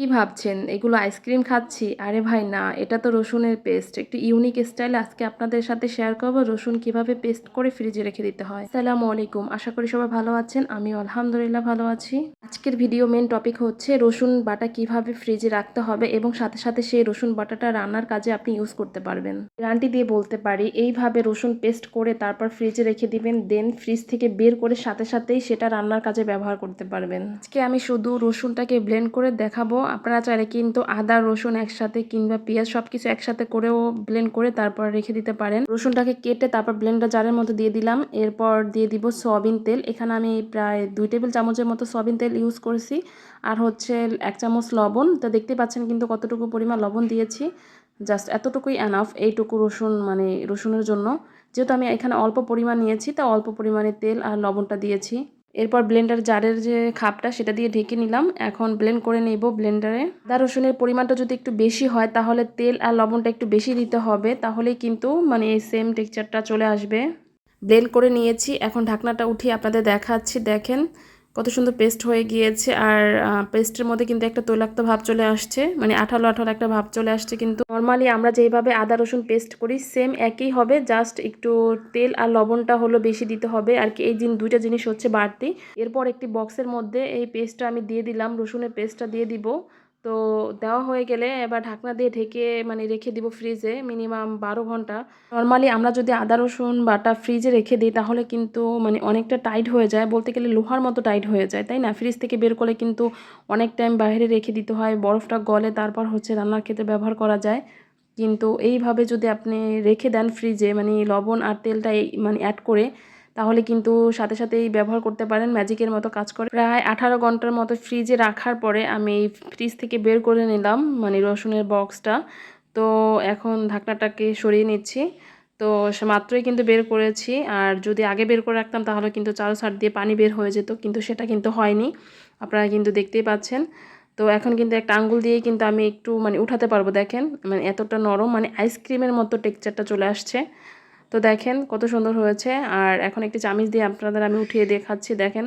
কি ভাবছেন? এগুলো আইসক্রিম খাচ্ছি? আরে ভাই, না, এটা তো রসুনের পেস্ট। একটু ইউনিক স্টাইলে আজকে আপনাদের সাথে শেয়ার করব রসুন কীভাবে পেস্ট করে ফ্রিজে রেখে দিতে হয়। সালামু আলাইকুম, আশা করি সবাই ভালো আছেন। আমি আলহামদুলিল্লাহ ভালো আছি। আজকের ভিডিও মেন টপিক হচ্ছে রসুন বাটা কীভাবে ফ্রিজে রাখতে হবে এবং সাথে সাথে সেই রসুন বাটাটা রান্নার কাজে আপনি ইউজ করতে পারবেন। গ্যারান্টি দিয়ে বলতে পারি, এইভাবে রসুন পেস্ট করে তারপর ফ্রিজে রেখে দিবেন দেন ফ্রিজ থেকে বের করে সাথে সাথেই সেটা রান্নার কাজে ব্যবহার করতে পারবেন। আজকে আমি শুধু রসুনটাকে ব্লেন্ড করে দেখাবো। আপনারা চাইলে কিন্তু আদা, রসুন একসাথে কিংবা পেঁয়াজ সব কিছু একসাথে করেও ব্লেন্ড করে তারপর রেখে দিতে পারেন। রসুনটাকে কেটে তারপর ব্লেন্ডার জারের মধ্যে দিয়ে দিলাম। এরপর দিয়ে দিব সয়াবিন তেল। এখানে আমি প্রায় দুই টেবিল চামচের মতো সয়াবিন তেল ইউজ করেছি। আর হচ্ছে এক চামচ লবণ। তো দেখতে পাচ্ছেন কিন্তু কতটুকু পরিমাণ লবণ দিয়েছি। জাস্ট এতটুকুই অ্যানাফ এইটুকু রসুন মানে রসুনের জন্য। যেহেতু আমি এখানে অল্প পরিমাণ নিয়েছি, তা অল্প পরিমাণে তেল আর লবণটা দিয়েছি। এরপর ব্লেন্ডার জারের যে খাপটা সেটা দিয়ে ঢেকে নিলাম। এখন ব্লেন্ড করে নেব ব্লেন্ডারে আদা, রসুনের পরিমাণটা যদি একটু বেশি হয়, তাহলে তেল আর লবণটা একটু বেশি দিতে হবে। তাহলেই কিন্তু মানে এই সেম টেক্সচারটা চলে আসবে। ব্লেন্ড করে নিয়েছি। এখন ঢাকনাটা উঠিয়ে আপনাদের দেখাচ্ছি। দেখেন কত সুন্দর পেস্ট হয়ে গিয়েছে আর পেস্টের মধ্যে কিন্তু একটা তৈলাক্ত ভাব চলে আসছে মানে আঠালো আঠালো একটা ভাব চলে আসছে কিন্তু নর্মালি আমরা যেভাবে আদা, রসুন পেস্ট করি সেম একই হবে জাস্ট একটু তেল আর লবণটা হলো বেশি দিতে হবে। আর কি এই দিন দুইটা জিনিস হচ্ছে বাড়তি। এরপর একটি বক্সের মধ্যে এই পেস্টটা আমি দিয়ে দিলাম, রসুনের পেস্টটা দিয়ে দিব। তো দেওয়া হয়ে গেলে এবার ঢাকনা দিয়ে ঢেকে মানে রেখে দিব ফ্রিজে মিনিমাম বারো ঘণ্টা। নর্মালি আমরা যদি আদা, রসুন, বাটা ফ্রিজে রেখে দিই তাহলে কিন্তু মানে অনেকটা টাইট হয়ে যায়। বলতে গেলে লোহার মতো টাইট হয়ে যায়, তাই না? ফ্রিজ থেকে বের করলে কিন্তু অনেক টাইম বাইরে রেখে দিতে হয়। বরফটা গলে তারপর হচ্ছে রান্নার ক্ষেত্রে ব্যবহার করা যায়। কিন্তু এইভাবে যদি আপনি রেখে দেন ফ্রিজে মানে লবণ আর তেলটা মানে অ্যাড করে তাহলে কিন্তু সাথে সাথেই ব্যবহার করতে পারেন ম্যাজিকের মতো কাজ করে। প্রায় আঠারো ঘণ্টার মতো ফ্রিজে রাখার পরে আমি ফ্রিজ থেকে বের করে নিলাম মানে রসুনের বক্সটা। তো এখন ঢাকনাটাকে সরিয়ে নিচ্ছি। তো সে মাত্রই কিন্তু বের করেছি। আর যদি আগে বের করে রাখতাম তাহলে কিন্তু চারো সার দিয়ে পানি বের হয়ে যেত, কিন্তু সেটা কিন্তু হয়নি। আপনারা কিন্তু দেখতেই পাচ্ছেন। তো এখন কিন্তু একটা আঙ্গুল দিয়েই কিন্তু আমি একটু মানে উঠাতে পারব, দেখেন। মানে এতটা নরম মানে আইসক্রিমের মতো টেক্সচারটা চলে আসছে। তো দেখেন কত সুন্দর হয়েছে। আর এখন একটি চামিচ দিয়ে আপনাদের আমি উঠিয়ে দেখাচ্ছি, দেখেন।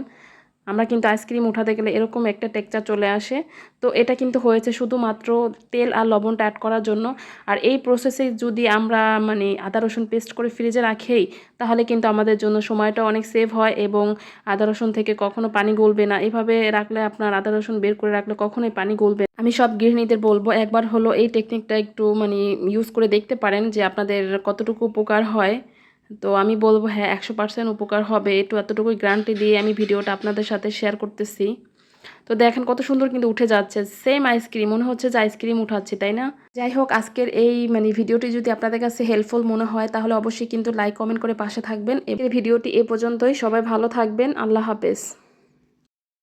আমরা কিন্তু আইসক্রিম উঠাতে গেলে এরকম একটা টেক্সচার চলে আসে। তো এটা কিন্তু হয়েছে শুধুমাত্র তেল আর লবণটা অ্যাড করার জন্য। আর এই প্রসেসে যদি আমরা মানে আদা রসুন পেস্ট করে ফ্রিজে রাখেই, তাহলে কিন্তু আমাদের জন্য সময়টা অনেক সেভ হয় এবং আদা রসুন থেকে কখনো পানি গলবে না। এভাবে রাখলে আপনার আদা রসুন বের করে রাখলে কখনোই পানি গলবে আমি সব গৃহিণীদের বলব, একবার হলো এই টেকনিকটা একটু মানে ইউজ করে দেখতে পারেন যে আপনাদের কতটুকু উপকার হয়। তো আমি বলব হ্যাঁ একশো পার্সেন্ট উপকার হবে। একটু এতটুকু গ্যারান্টি দিয়ে আমি ভিডিওটা আপনাদের সাথে শেয়ার করতেছি। তো দেখেন কত সুন্দর কিন্তু উঠে যাচ্ছে। সেম আইসক্রিম মনে হচ্ছে যে আইসক্রিম উঠাচ্ছি, তাই না? যাই হোক, আজকের এই মানে ভিডিওটি যদি আপনাদের কাছে হেল্পফুল মনে হয়, তাহলে অবশ্যই কিন্তু লাইক কমেন্ট করে পাশে থাকবেন। এই ভিডিওটি এ পর্যন্তই। সবাই ভালো থাকবেন। আল্লাহ হাফেজ।